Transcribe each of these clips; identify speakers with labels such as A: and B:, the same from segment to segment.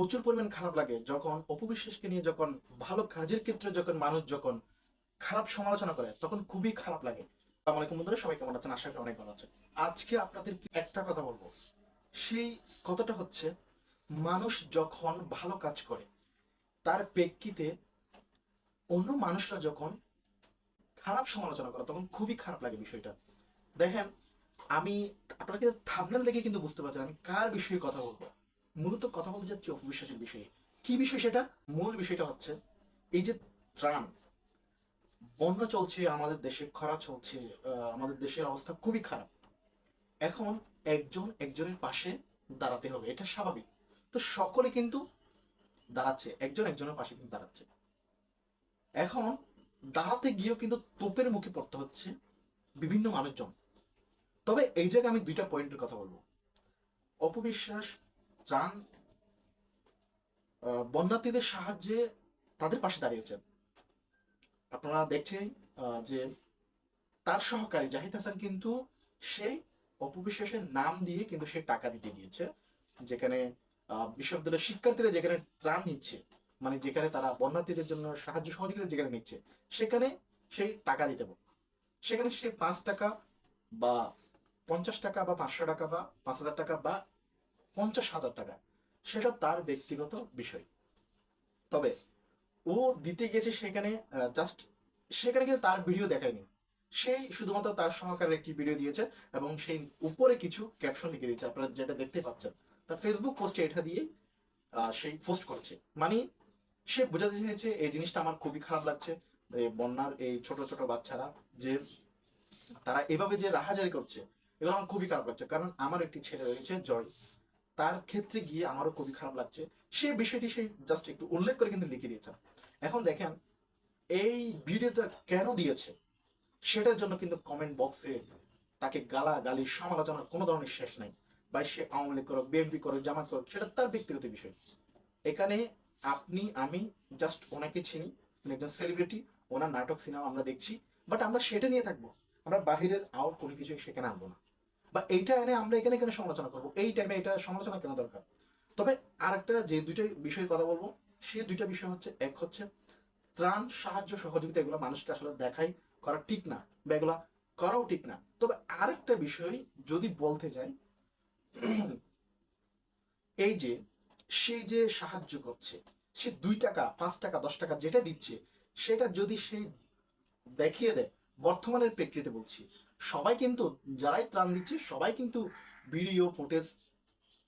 A: প্রচুর পরিমাণ খারাপ লাগে যখন অপবিশ্বাসকে নিয়ে যখন ভালো কাজের ক্ষেত্রে যখন মানুষ যখন খারাপ সমালোচনা করে, তখন খুবই খারাপ লাগে। সবাই কেমন আছেন? আশা করি অনেক ভালো আছেন। আজকে আপনাদের একটা কথা বলব? সেই কথাটা হচ্ছে, মানুষ যখন ভালো কাজ করে, তার প্রেক্ষিতে অন্য মানুষরা যখন খারাপ সমালোচনা করে, তখন খুবই খারাপ লাগে বিষয়টা। দেখেন, আমি আপনারা কিন্তু থামনেল দেখে কিন্তু বুঝতে পারছেন আমি কার বিষয়ে কথা বলব। মূলত কথা বলতে যাচ্ছি অপবিশ্বাসের বিষয়ে। কি বিষয় সেটা? মূল বিষয়টা হচ্ছে এই যে ত্রাণ। বন্যা চলছে, আমাদের দেশে খরা চলছে আমাদের দেশের অবস্থা খুবই খারাপ। এখন একজন একজনের পাশে দাঁড়াতে হবে, এটা স্বাভাবিক। তো সকলে কিন্তু দাঁড়াচ্ছে, একজন একজনের পাশে কিন্তু দাঁড়াচ্ছে। এখন দাঁড়াতে গিয়েও কিন্তু তোপের মুখে পড়তে হচ্ছে বিভিন্ন মানুষজন। তবে এই জায়গায় আমি দুইটা পয়েন্টের কথা বলব। অপবিশ্বাস ত্রাণ বন্যার্থীদের সাহায্যে তাদের পাশে দাঁড়িয়েছেন। আপনারা দেখছেন যে তার সহকারী জাহিদ হাসান কিন্তু সেই অপবিশ্বাসের নাম দিয়ে কিন্তু সে টাকা দিতে গিয়েছে, যেখানে বিশ্ববিদ্যালয়ের শিক্ষার্থীরা যেখানে ত্রাণ নিচ্ছে মানে যেখানে তারা বন্যার্থীদের জন্য সাহায্য সহযোগিতা যেখানে নিচ্ছে, সেখানে সেই টাকা দিতে হবে সেখানে সে পাঁচ টাকা বা পঞ্চাশ টাকা বা পাঁচশো টাকা বা পাঁচ হাজার টাকা বা পঞ্চাশ হাজার টাকা। সেটা তার ব্যক্তিগত বিষয়। তবে ও দিতে গেছে সেখানে জাস্ট সেখানে কিন্তু তার ভিডিও দেখায়নি। সেই শুধুমাত্র তার সহকারে একটি ভিডিও দিয়েছে এবং সেই উপরে কিছু ক্যাপশন লিখে দিয়েছে। আপনারা যেটা দেখতে পাচ্ছেন, তার ফেসবুক পোস্টে এটা দিয়ে সেই পোস্ট করছে। মানে সে বোঝাতে চেয়েছে, এই জিনিসটা আমার খুবই খারাপ লাগছে। বন্যার এই ছোট ছোট বাচ্চারা যে, তারা এভাবে যে রাহাজারি করছে, এগুলো আমার খুবই খারাপ লাগছে। কারণ আমার একটি ছেলে রয়েছে, জয়। তার ক্ষেত্রে গিয়ে আমারও খুবই খারাপ লাগছে। সে বিষয়টি সে জাস্ট একটু উল্লেখ করে কিন্তু লিখে দিয়েছে। এখন দেখেন, এই ভিডিওটা কেন দিয়েছে? সেটার জন্য কিন্তু কমেন্ট বক্সে তাকে গালা গালি সমালোচনার কোনো ধরনের শেষ নাই। বা সে আওয়ামী লীগ করো বিএনপি করো জামাত করো সেটা তার ব্যক্তিগত বিষয়। এখানে আপনি, আমি জাস্ট ওনাকে চিনি, উনি একজন সেলিব্রিটি ওনার নাটক, সিনেমা আমরা দেখছি বাট আমরা সেটা নিয়ে থাকব। আমরা বাহিরের আউট কোনো কিছু সেখানে আনব না। বা এইটা এনে আমরা এখানে কেন সমালোচনা করব। এই টাইমে এটা সমালোচনা কেন দরকার? তবে আরেকটা যে দুইটা বিষয়ে কথা বলব সেই দুইটা বিষয় হচ্ছে, এক হচ্ছে ত্রাণ সাহায্য সহযোগিতা এগুলো মানুষকে আসলে দেখাই করা ঠিক না বা এগুলা করাও ঠিক না। তবে আরেকটা বিষয় যদি বলতে যাই, এই যে সে যে সাহায্য করছে, সে দুই টাকা, পাঁচ টাকা, দশ টাকা যেটা দিচ্ছে, সেটা যদি সে দেখিয়ে দেয়, বর্তমানের প্রেক্ষিতে বলছি সবাই কিন্তু যারাই ত্রাণ দিচ্ছে, সবাই কিন্তু ভিডিও, ফুটেজ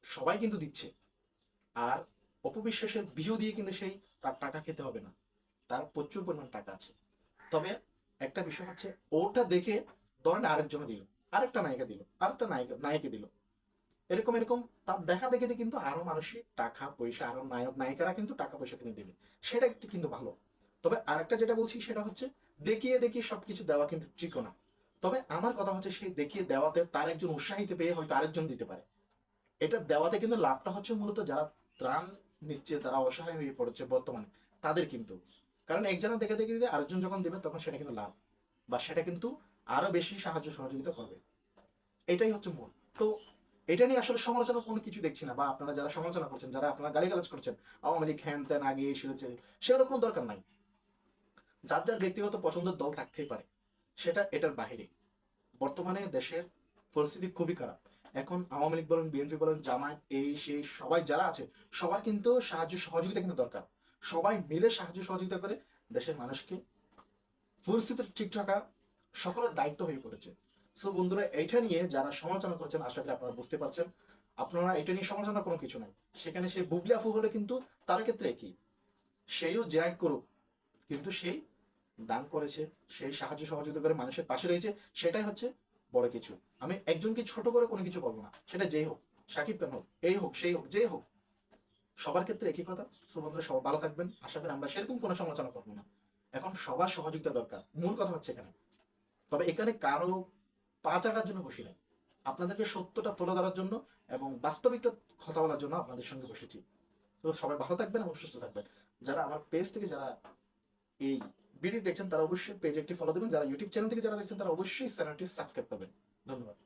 A: সবাই কিন্তু দিচ্ছে। আর অপবিশ্বাসের ভিউ দিয়ে কিন্তু সেই তার টাকা খেতে হবে না। তার প্রচুর পরিমাণ টাকা আছে। তবে একটা বিষয় হচ্ছে, ওটা দেখে ধরেন আরেকজনে দিল, আরেকটা নায়িকা দিল, আরেকটা নায়িকা নায়িকা দিল। এরকম এরকম তার দেখা দেখে কিন্তু আরও মানুষের টাকা, পয়সা, আরও নায়ক নায়িকারা কিন্তু টাকা, পয়সা কিনে দেবে। সেটা একটু কিন্তু ভালো। তবে আরেকটা যেটা বলছি সেটা হচ্ছে, দেখিয়ে দেখিয়ে সবকিছু দেওয়া কিন্তু ঠিক না। তবে আমার কথা হচ্ছে সেই দেখিয়ে দেওয়াতে তার একজন উৎসাহিত পেয়ে হয়তো আরেকজন দিতে পারে। এটা দেওয়াতে কিন্তু লাভটা হচ্ছে মূলত যারা ত্রাণ নিচ্ছে, তারা অসহায় হয়ে পড়েছে বর্তমানে, তাদের কিন্তু। কারণ একজনের দেখে দেখে দিতে আরেকজন যখন দেবে, তখন সেটা কিন্তু লাভ বা সেটা কিন্তু আরও বেশি সাহায্য সহযোগিতা করবে। এটাই হচ্ছে মূল। তো এটা নিয়ে আসলে সমালোচনা কোনো কিছু দেখছি না বা আপনারা যারা সমালোচনা করছেন, যারা আপনারা গালিগালাজ করছেন, আওয়ামী লীগ, হ্যান ত্যান, আগে এসেছে, সেগুলো কোনো দরকার নাই। যার যার ব্যক্তিগত পছন্দের দল থাকতেই পারে। সেটা এটার বাহিরে বর্তমানে দেশের পরিস্থিতি খুবই খারাপ। এখন আওয়ামী লীগ বলেন, বিএনপি বলেন, জামায়াত, এই, সেই, সবাই যারা আছে, সবার কিন্তু সাহায্য সহযোগিতা কিন্তু দরকার। সবাই মিলে সাহায্য সহযোগিতা করে দেশের মানুষকে পরিস্থিতি ঠিক থাকা সকলের দায়িত্ব হয়ে পড়েছে। সো বন্ধুরা, এইটা নিয়ে যারা সমালোচনা করছেন, আশা করি আপনারা বুঝতে পারছেন। আপনারা এটা নিয়ে সমালোচনা কোনো কিছু নাই। সেখানে সে বুবলি আফু হলে কিন্তু তার ক্ষেত্রে কি? সেইও জ্যাগ করুক, কিন্তু সেই দান করেছে, সেই সাহায্য সহযোগিতা করে মানুষের পাশে রয়েছে, সেটাই হচ্ছে বড় কিছু। আমি একজনকে ছোট করে কোনো কিছু বলব না। সেটা যেই হোক, সাকিব খান হোক, এই হোক, সেই হোক, যেই হোক। সবার ক্ষেত্রে একই কথা। সুবন্ধুরা সবাই ভালো থাকবেন। আশা করি আমরা সেরকম কোনো সমালোচনা করব না। এখন সবার সহযোগিতা দরকার। মূল কথা হচ্ছে এখানে। তবে এখানে কারও পা চাটার জন্য বসি নাই। আপনাদেরকে সত্যটা তুলে ধরার জন্য এবং বাস্তবিকটা কথা বলার জন্য আপনাদের সঙ্গে বসেছি। তো সবাই ভালো থাকবেন এবং সুস্থ থাকবেন। যারা আমার পেজ থেকে, যারা এই ভিডিও দেখছেন তারা অবশ্যই পেজ একটি ফলো দেবেন। যারা ইউটিউব চ্যানেল থেকে যারা দেখছেন তারা অবশ্যই চ্যানেলটি সাবস্ক্রাইব করবেন। ধন্যবাদ।